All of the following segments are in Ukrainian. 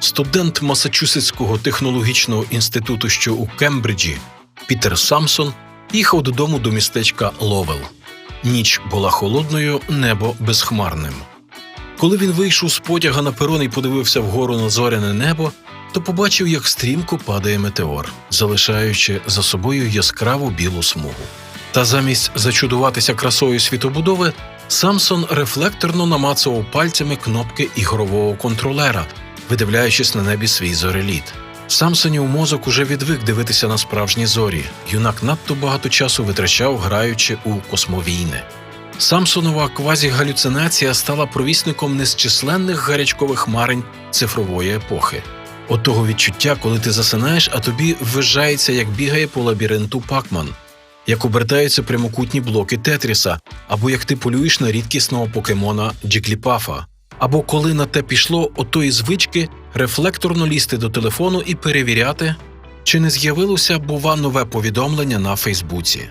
студент Масачусетського технологічного інституту, що у Кембриджі, Пітер Самсон їхав додому до містечка Ловел. Ніч була холодною, небо безхмарним. Коли він вийшов з потяга на перон і подивився вгору на зоряне небо, то побачив, як стрімко падає метеор, залишаючи за собою яскраву білу смугу. Та замість зачудуватися красою світобудови, Самсон рефлекторно намацував пальцями кнопки ігрового контролера, видивляючись на небі свій зореліт. Самсонів мозок уже відвик дивитися на справжні зорі. Юнак надто багато часу витрачав, граючи у космовійни. Самсонова квазігалюцинація стала провісником незчисленних гарячкових марень цифрової епохи. От того відчуття, коли ти засинаєш, а тобі ввижається, як бігає по лабіринту Пакман, як обертаються прямокутні блоки Тетріса, або як ти полюєш на рідкісного покемона Джікліпафа, або коли на те пішло отої звички рефлекторно лізти до телефону і перевіряти, чи не з'явилося, бува, нове повідомлення на Фейсбуці.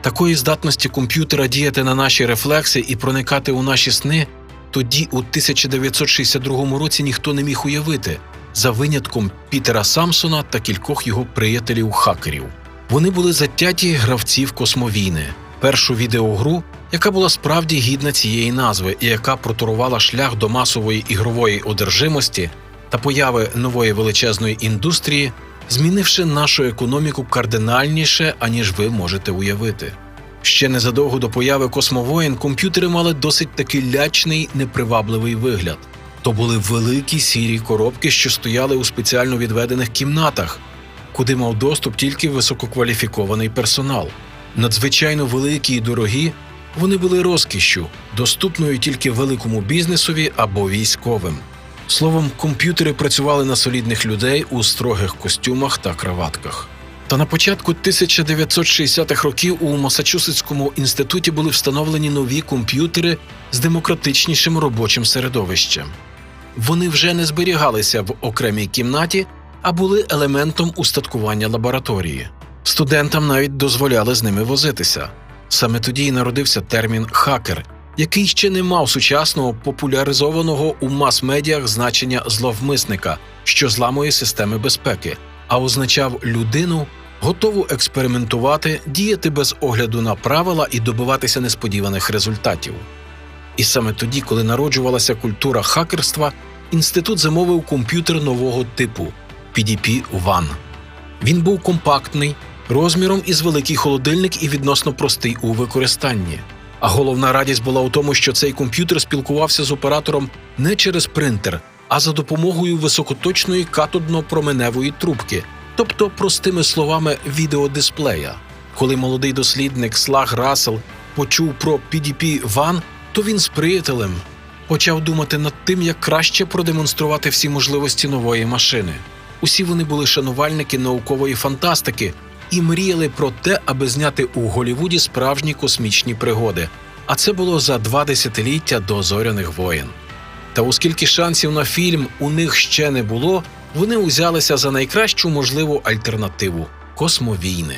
Такої здатності комп'ютера діяти на наші рефлекси і проникати у наші сни тоді, у 1962 році, ніхто не міг уявити, за винятком Пітера Самсона та кількох його приятелів-хакерів. Вони були затяті гравців космовійни, першу відеогру, яка була справді гідна цієї назви і яка проторувала шлях до масової ігрової одержимості та появи нової величезної індустрії, змінивши нашу економіку кардинальніше, аніж ви можете уявити. Ще незадовго до появи космовоїн комп'ютери мали досить таки лячний, непривабливий вигляд. То були великі сірі коробки, що стояли у спеціально відведених кімнатах, куди мав доступ тільки висококваліфікований персонал. Надзвичайно великі і дорогі, вони були розкішшю, доступною тільки великому бізнесові або військовим. Словом, комп'ютери працювали на солідних людей у строгих костюмах та краватках. Та на початку 1960-х років у Масачусетському інституті були встановлені нові комп'ютери з демократичнішим робочим середовищем. Вони вже не зберігалися в окремій кімнаті, а були елементом устаткування лабораторії. Студентам навіть дозволяли з ними возитися. Саме тоді й народився термін хакер, який ще не мав сучасного популяризованого у мас-медіях значення зловмисника, що зламує системи безпеки, а означав людину, готову експериментувати, діяти без огляду на правила і добиватися несподіваних результатів. І саме тоді, коли народжувалася культура хакерства, інститут замовив комп'ютер нового типу PDP-1. Він був компактний, розміром із великий холодильник і відносно простий у використанні. А головна радість була у тому, що цей комп'ютер спілкувався з оператором не через принтер, а за допомогою високоточної катодно-променевої трубки, тобто, простими словами, відеодисплея. Коли молодий дослідник Слаг Рассел почув про PDP-1, то він з приятелем почав думати над тим, як краще продемонструвати всі можливості нової машини. Усі вони були шанувальники наукової фантастики і мріяли про те, аби зняти у Голівуді справжні космічні пригоди. А це було за два десятиліття до зоряних воєн. Та оскільки шансів на фільм у них ще не було, вони узялися за найкращу можливу альтернативу космовійни.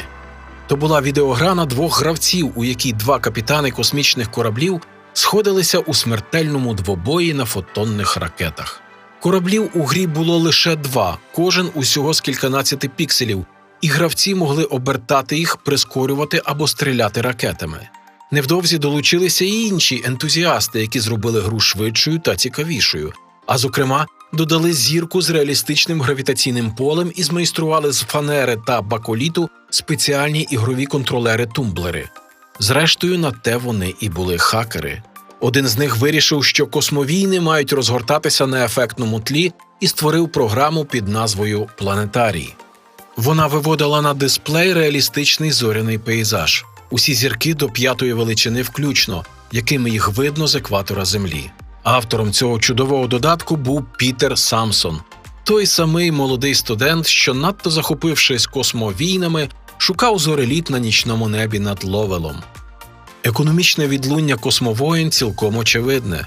То була відеогра на двох гравців, у якій два капітани космічних кораблів сходилися у смертельному двобої на фотонних ракетах. Кораблів у грі було лише два, кожен усього з кільканадцяти пікселів, і гравці могли обертати їх, прискорювати або стріляти ракетами. Невдовзі долучилися і інші ентузіасти, які зробили гру швидшою та цікавішою. А зокрема, додали зірку з реалістичним гравітаційним полем і змайстрували з фанери та баколіту спеціальні ігрові контролери-тумблери. Зрештою, на те вони і були хакери. Один з них вирішив, що космовійни мають розгортатися на ефектному тлі і створив програму під назвою Планетарій. Вона виводила на дисплей реалістичний зоряний пейзаж, усі зірки до п'ятої величини включно, якими їх видно з екватора Землі. Автором цього чудового додатку був Пітер Самсон. Той самий молодий студент, що надто захопившись космовійнами, шукав зореліт на нічному небі над Ловелом. Економічне відлуння космовоєн цілком очевидне.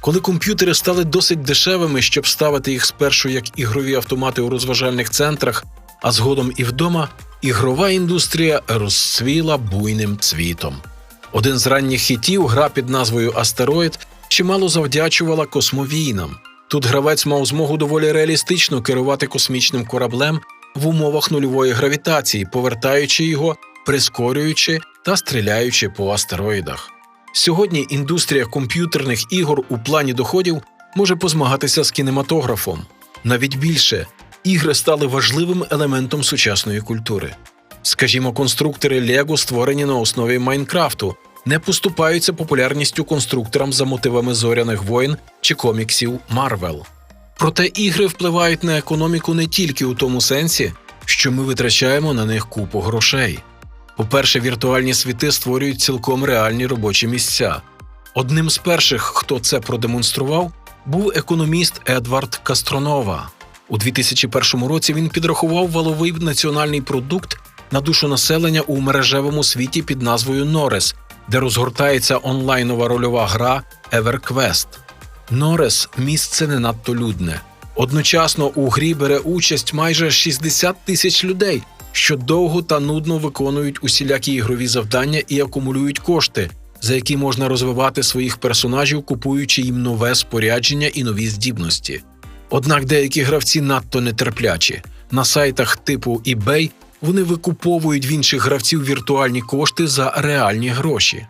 Коли комп'ютери стали досить дешевими, щоб ставити їх спершу як ігрові автомати у розважальних центрах, а згодом і вдома, ігрова індустрія розцвіла буйним цвітом. Один з ранніх хітів, гра під назвою Астероїд, чимало завдячувала космовійнам. Тут гравець мав змогу доволі реалістично керувати космічним кораблем в умовах нульової гравітації, повертаючи його, прискорюючи та стріляючи по астероїдах. Сьогодні індустрія комп'ютерних ігор у плані доходів може позмагатися з кінематографом. Навіть більше ігри стали важливим елементом сучасної культури. Скажімо, конструктори Lego, створені на основі Майнкрафту, не поступаються популярністю конструкторам за мотивами зоряних воїн чи коміксів Марвел. Проте ігри впливають на економіку не тільки у тому сенсі, що ми витрачаємо на них купу грошей. По-перше, віртуальні світи створюють цілком реальні робочі місця. Одним з перших, хто це продемонстрував, був економіст Едвард Кастронова. У 2001 році він підрахував валовий національний продукт на душу населення у мережевому світі під назвою Норес, де розгортається онлайнова рольова гра EverQuest. Норес місце не надто людне. Одночасно у грі бере участь майже 60 тисяч людей, що довго та нудно виконують усілякі ігрові завдання і акумулюють кошти, за які можна розвивати своїх персонажів, купуючи їм нове спорядження і нові здібності. Однак деякі гравці надто нетерплячі. На сайтах типу eBay вони викуповують в інших гравців віртуальні кошти за реальні гроші.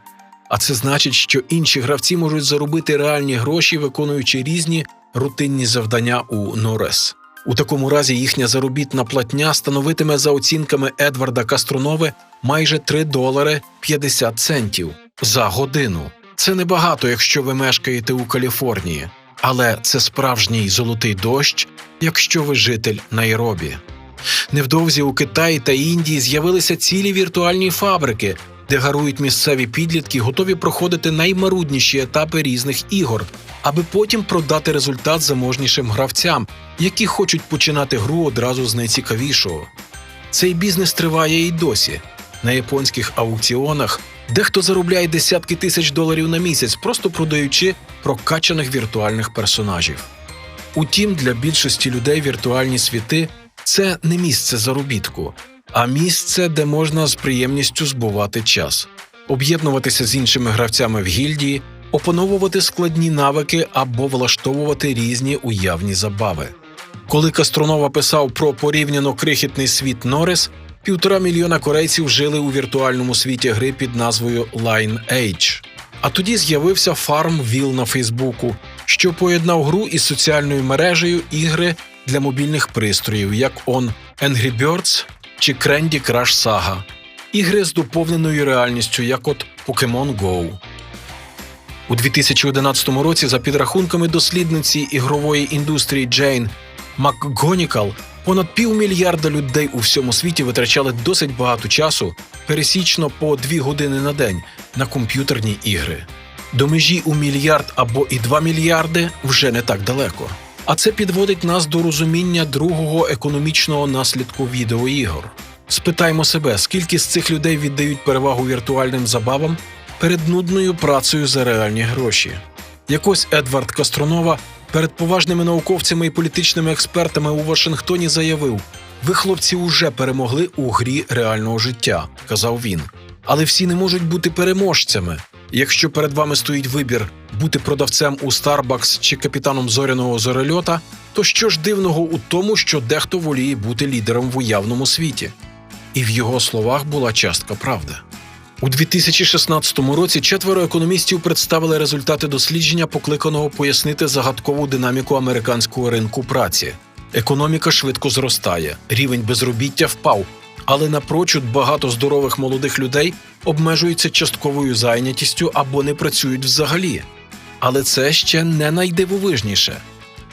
А це значить, що інші гравці можуть заробити реальні гроші, виконуючи різні рутинні завдання у Норес. У такому разі їхня заробітна платня становитиме за оцінками Едварда Кастронови майже 3 долари 50 центів за годину. Це небагато, якщо ви мешкаєте у Каліфорнії, але це справжній золотий дощ, якщо ви житель Найробі. Невдовзі у Китаї та Індії з'явилися цілі віртуальні фабрики, де гарують місцеві підлітки, готові проходити наймарудніші етапи різних ігор, аби потім продати результат заможнішим гравцям, які хочуть починати гру одразу з найцікавішого. Цей бізнес триває і досі. На японських аукціонах дехто заробляє десятки тисяч доларів на місяць, просто продаючи прокачаних віртуальних персонажів. Утім, для більшості людей віртуальні світи це не місце заробітку, а місце, де можна з приємністю збувати час, об'єднуватися з іншими гравцями в гільдії, опановувати складні навики або влаштовувати різні уявні забави. Коли Кастронова писав про порівняно крихітний світ Норес, півтора мільйона корейців жили у віртуальному світі гри під назвою Lineage. А тоді з'явився Farmville на Фейсбуку, що поєднав гру із соціальною мережею ігри для мобільних пристроїв, як он Angry Birds чи Candy Crush Saga, ігри з доповненою реальністю, як от Pokemon Go. У 2011 році, за підрахунками дослідниці ігрової індустрії Джейн МакГонікал, понад півмільярда людей у всьому світі витрачали досить багато часу, пересічно по дві години на день, на комп'ютерні ігри. До межі у мільярд або і два мільярди вже не так далеко. А це підводить нас до розуміння другого економічного наслідку відеоігор. Спитаймо себе, скільки з цих людей віддають перевагу віртуальним забавам перед нудною працею за реальні гроші. Якось Едвард Кастронова перед поважними науковцями і політичними експертами у Вашингтоні заявив: ви, хлопці, уже перемогли у грі реального життя, казав він. Але всі не можуть бути переможцями. Якщо перед вами стоїть вибір бути продавцем у Starbucks чи капітаном зоряного зорельота, то що ж дивного у тому, що дехто воліє бути лідером в уявному світі? І в його словах була частка правди. У 2016 році четверо економістів представили результати дослідження, покликаного пояснити загадкову динаміку американського ринку праці. Економіка швидко зростає, рівень безробіття впав, але напрочуд багато здорових молодих людей обмежуються частковою зайнятістю або не працюють взагалі. Але це ще не найдивовижніше.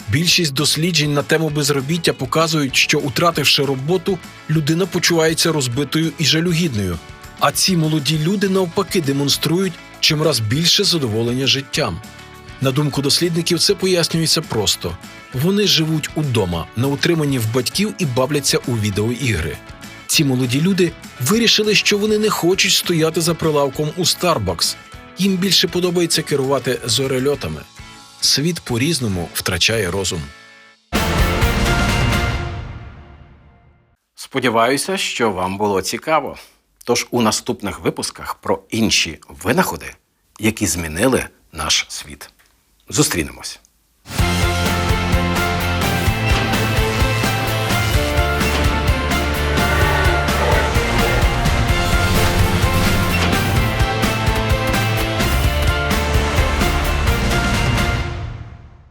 Більшість досліджень на тему безробіття показують, що, утративши роботу, людина почувається розбитою і жалюгідною. А ці молоді люди навпаки демонструють чимраз більше задоволення життям. На думку дослідників, це пояснюється просто: вони живуть удома, на утриманні в батьків і бавляться у відеоігри. Ці молоді люди вирішили, що вони не хочуть стояти за прилавком у Starbucks. Їм більше подобається керувати зорельотами. Світ по-різному втрачає розум. Сподіваюся, що вам було цікаво. Тож у наступних випусках про інші винаходи, які змінили наш світ. Зустрінемось.